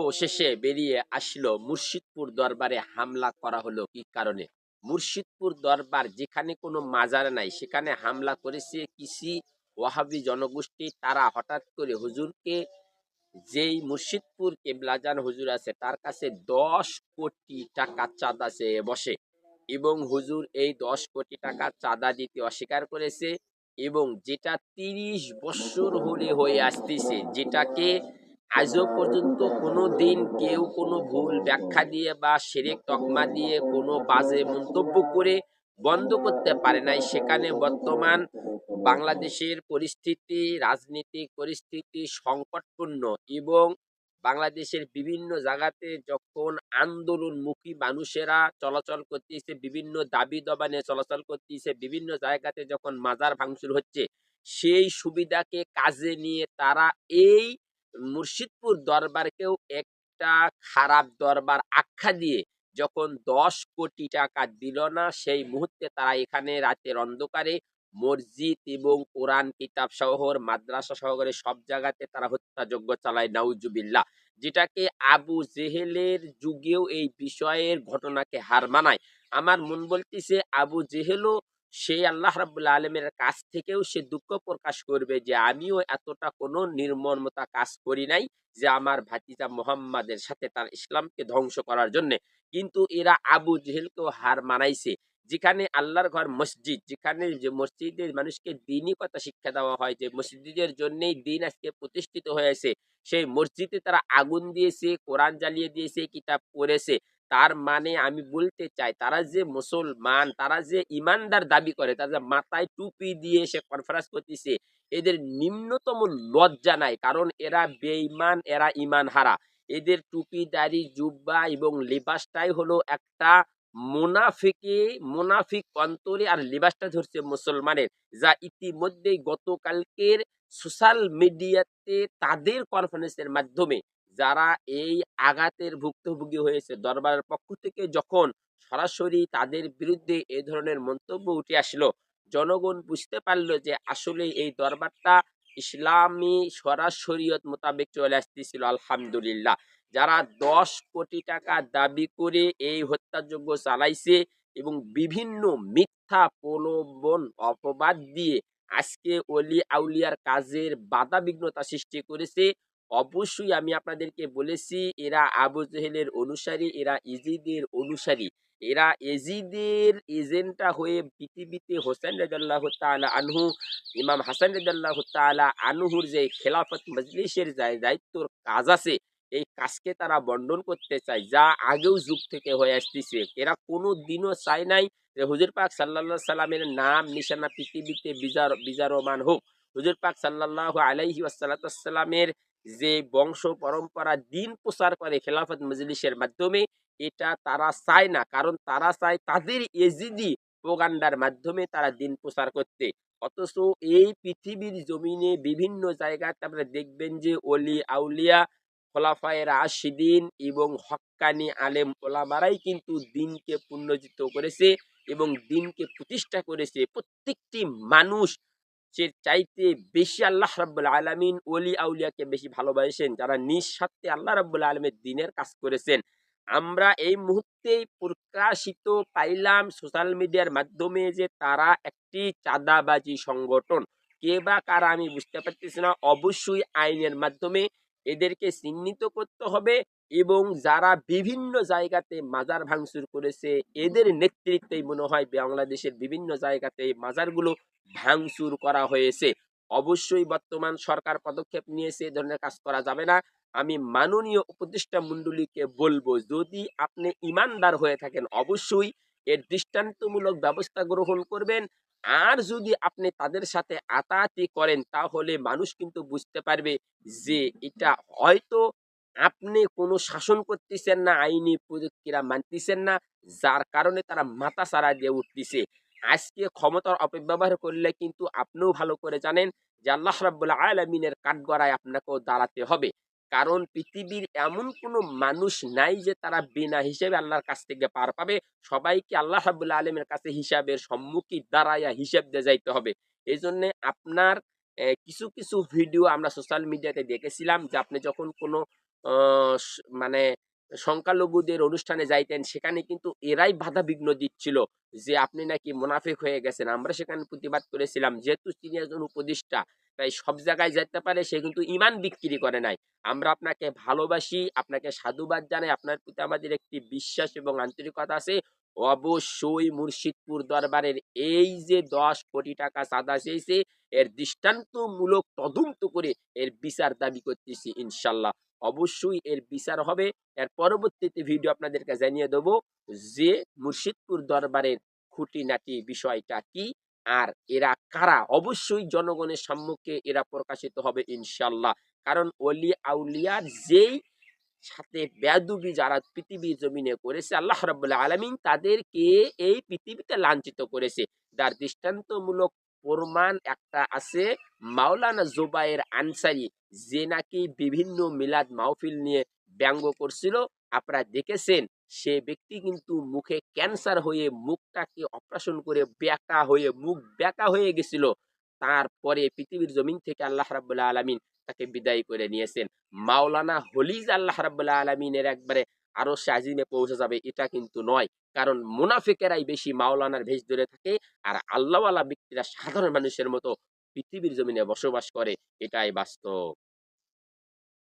অবশেষে বেরিয়ে আসলো মুর্শিদপুর দরবারে হামলা করা হলো। কি কারণে? মুর্শিদপুর দরবার যেখানে কোনো মাজার নাই, সেখানে হামলা করেছে কৃষি, ওয়াহাবি জনগোষ্ঠী। তারা হঠাৎ করে হুজুরকে, যেই মুর্শিদপুর কেবলাজান হুজুর আছে, তার কাছে দশ কোটি টাকা চাঁদা চেয়ে বসে এবং হুজুর এই দশ কোটি টাকা চাঁদা দিতে অস্বীকার করেছে এবং যেটা তিরিশ বছর হলে হয়ে আসতেছে, যেটাকে আজও পর্যন্ত কোনো দিন কেউ কোনো ভুল ব্যাখ্যা দিয়ে বা সেরেক তকমা দিয়ে কোনো বাজে মন্তব্য করে বন্ধ করতে পারে নাই। সেখানে বর্তমান বাংলাদেশের পরিস্থিতি রাজনৈতিক পরিস্থিতি সংকটপূর্ণ এবং বাংলাদেশের বিভিন্ন জায়গাতে যখন আন্দোলনমুখী মানুষেরা চলাচল করতেছে, বিভিন্ন দাবি দবা নিয়ে চলাচল করতেছে, বিভিন্ন জায়গাতে যখন মাজার ভাঙচুর হচ্ছে, সেই সুবিধাকে কাজে নিয়ে তারা এই মুর্শিদপুর দরবারকেও একটা খারাপ দরবার আখ্যা দিয়ে যখন দশ কোটি টাকা দিল না, সেই মুহূর্তে তারা এখানে রাতের অন্ধকারে মসজিদ এবং কোরআন, কিতাব শহর, মাদ্রাসা শহরে সব জায়গাতে তারা হত্যাযজ্ঞ চালায়, নাউজুবিল্লাহ, যেটাকে আবু জেহেলের যুগেও এই বিষয়ের ঘটনাকে হার মানায়। আমার মন বলতেছে, আবু জেহেলও সে আল্লাহ রাবুল্লাহ আলমের কাছ থেকেও সে দুঃখ প্রকাশ করবে যে, আমিও এতটা কোনো নির্মমতা কাজ করি নাই যে, আমার ভাতিজা মোহাম্মদের সাথে তার ইসলামকে ধ্বংস করার জন্য। কিন্তু এরা আবু জেহেলকেও হার মানাইছে। যেখানে আল্লাহর ঘর মসজিদ, যেখানে যে মসজিদের মানুষকে দিনই কথা শিক্ষা দেওয়া হয় যে, মসজিদের জন্যই দিন আজকে প্রতিষ্ঠিত হয়েছে। সেই মসজিদে তারা আগুন দিয়েছে, কোরআন জ্বালিয়ে দিয়েছে, কিতাব পড়েছে। তার মানে আমি বলতে চাই, তারা যে মুসলমান, তারা যে ইমানদার দাবি করে, তারা মাথায় টুপি দিয়ে সে কনফারেন্স করতেছে, এদের নিম্নতম লজ্জা নাই। কারণ এরা বেঈমান, এরা ইমান হারা এদের টুপি, দাড়ি, জুব্বা এবং লিবাসটাই হলো একটা মুনাফিকে, মুনাফিক অন্তরে আর লিবাসটা ধরছে মুসলমানের, যা ইতিমধ্যেই গতকালকের সোশ্যাল মিডিয়াতে তাদের কনফারেন্সের মাধ্যমে যারা এই আঘাতের ভুক্তভোগী হয়েছে, দরবারের পক্ষ থেকে যখন সরাসরি তাদের বিরুদ্ধে এই ধরনের মন্তব্য উঠে আসলো, জনগণ বুঝতে পারল যে আসলে এই দরবারটা ইসলামী সরাসরিয়ত মোতাবেক চলে আসতেছিল, আলহামদুলিল্লাহ। যারা দশ কোটি টাকা দাবি করে এই হত্যাযজ্ঞ চালাইছে এবং বিভিন্ন মিথ্যা প্রলোভন, অপবাদ দিয়ে আজকে অলি আউলিয়ার কাজের বাধা বিঘ্নতা সৃষ্টি করেছে অবশ্যই আমি আপনাদেরকে বলেছি, এরা আবু জেহেলের অনুসারী, এরা ইজিদের অনুসারী। এরা এজিদের এজেন্টটা হয়ে পৃথিবীতে হোসেন রাজাল্লাহ তালা আনহু, ইমাম হাসান রাজাল্লাহ তালা আনহুর যে খেলাফত মজলিসের দায়িত্বর কাজ আছে, এই কাজকে তারা বন্টন করতে চায়, যা আগেও যুগ থেকে হয়ে আসতেছে। এরা কোনো দিনও চায় নাই যে হুজুর পাক সাল্লাহ সাল্লামের নাম নিশানা পৃথিবীতে বিজার বিজারমান হোক। হুজুর পাক সাল্লাহ আলাইহি আসাল্লামের যে বংশ পরম্পরা দিন প্রচার করে খেলাফত মজলিসের মাধ্যমে, এটা তারা চায় না। কারণ তারা চায় তাদের এজিদি প্রোগান্ডার মাধ্যমে তারা দিন প্রচার করতে। অথচ এই পৃথিবীর জমিনে বিভিন্ন জায়গাতে আপনারা দেখবেন যে অলি আউলিয়া, খোলাফায় রাশিদিন এবং হক্কানি আলেম ওলামারাই কিন্তু দিনকে পুণ্যজিত করেছে এবং দিনকে প্রতিষ্ঠা করেছে। প্রত্যেকটি মানুষ সে চাইতে বেশি আল্লাহ রাব্বুল আলমিন ওলি আউলিয়াকে বেশি ভালোবাসেন, যারা নিঃস্বার্থে আল্লাহ রাব্বুল আলমের দিনের কাজ করেছেন। আমরা এই মুহূর্তে প্রকাশিত পাইলাম সোশ্যাল মিডিয়ার মাধ্যমে যে তারা একটি চাঁদাবাজি সংগঠন। কে বা কারা আমি বুঝতে পারতেছি না। অবশ্যই আইনের মাধ্যমে এদেরকে চিহ্নিত করতে হবে। এবং যারা বিভিন্ন জায়গাতে মাজার ভাঙচুর করেছে, এদের নেতৃত্বেই মনে হয় বাংলাদেশের বিভিন্ন জায়গাতে মাজারগুলো ভাঙচুর করা হয়েছে। অবশ্যই বর্তমান সরকার পদক্ষেপ নিয়েছে, এ ধরনের কাজ করা যাবে না। আমি মাননীয় উপদেষ্টা মন্ডলীকে বলব, যদি আপনি ইমানদার হয়ে থাকেন, অবশ্যই এর দৃষ্টান্তমূলক ব্যবস্থা গ্রহণ করবেন। আর যদি আপনি তাদের সাথে আতাআতি করেন, তাহলে মানুষ কিন্তু বুঝতে পারবে যে এটা হয়তো আপনি কোনো শাসন করতেছেন না, আইনি প্রযুক্তিরা মানতেছেন না, যার কারণে তারা মাথা সারা দিয়ে উঠতেছে। আজকে ক্ষমতার অপব্যবহার করলে কিন্তু আপনিও ভালো করে জানেন যে আল্লাহ রাব্বুল আলমিনের কাঠগড়ায় আপনাকেও দাঁড়াতে হবে। কারণ পৃথিবীর এমন কোনো মানুষ নাই যে তারা বিনা হিসেবে আল্লাহর কাছ থেকে পার পাবে। সবাইকে আল্লাহ রাবুল্লাহ আলমের কাছে হিসাবের সম্মুখী দাঁড়াইয়া হিসাব দিয়ে যাইতে হবে। এই জন্যে আপনার কিছু কিছু ভিডিও আমরা সোশ্যাল মিডিয়াতে দেখেছিলাম যে আপনি যখন কোনো মানে সংখ্যালঘুদের অনুষ্ঠানে যাইতেন, সেখানে কিন্তু এরাই বাধা বিঘ্ন দিচ্ছিল যে, আপনি নাকি মুনাফিক হয়ে গেছেন। আমরা সেখানে প্রতিবাদ করেছিলাম, যেহেতু তিনি একজন উপদেষ্টা, তাই সব জায়গায় যেতে পারে, সে কিন্তু ইমান বিক্রি করে নাই। আমরা আপনাকে ভালোবাসি, আপনাকে সাধুবাদ জানাই, আপনার প্রতি আমাদের একটি বিশ্বাস এবং আন্তরিকতা আছে। অবশ্যই মুর্শিদপুর দরবারের এই যে দশ কোটি টাকা চাঁদা চেয়েছে, এর দৃষ্টান্তমূলক তদন্ত করে এর বিচার দাবি করতেছি ইনশাল্লাহ। অবশ্যই এর বিচার হবে। এর পরবর্তীতে ভিডিও আপনাদেরকে জানিয়ে দেব যে মুর্শিদপুর দরবারের খুঁটিনাটি বিষয়টা কি আর এরা কারা? অবশ্যই জনগণের সম্মুখে এরা প্রকাশিত হবে ইনশাল্লাহ কারণ অলি আউলিয়ার যেই সাথে বেদুবি যারা পৃথিবীর জমিনে করেছে, আল্লাহ রাব্বুল আলামিন তাদেরকে এই পৃথিবীতে লাঞ্ছিত করেছে। যার দৃষ্টান্তমূলক প্রমাণ একটা আছে। মাওলানা জুবাইর আনসারি যে নাকি বিভিন্ন মিলাদ মাহফিল নিয়ে ব্যঙ্গ করছিল, আপনারা দেখেছেন, সে ব্যক্তি কিন্তু মুখে ক্যান্সার হয়ে মুখটাকে অপারেশন করে বেঁকা হয়ে, মুখ বেঁকা হয়ে গেছিল। তারপরে পৃথিবীর জমিন থেকে আল্লাহ রাব্বুল আলামিন তাকে বিদায় করে নিয়েছেন। মাওলানা হলিজ আল্লাহ রাব্বুল আলমিনের একবারে আরও আজিমে পৌঁছে যাবে, এটা কিন্তু নয়। কারণ মুনাফিকেরাই বেশি মাওলানার ভেষ ধরে থাকে আর আল্লাহওয়ালা ব্যক্তিরা সাধারণ মানুষের মতো পৃথিবীর জমিনে বসবাস করে, এটাই বাস্তব।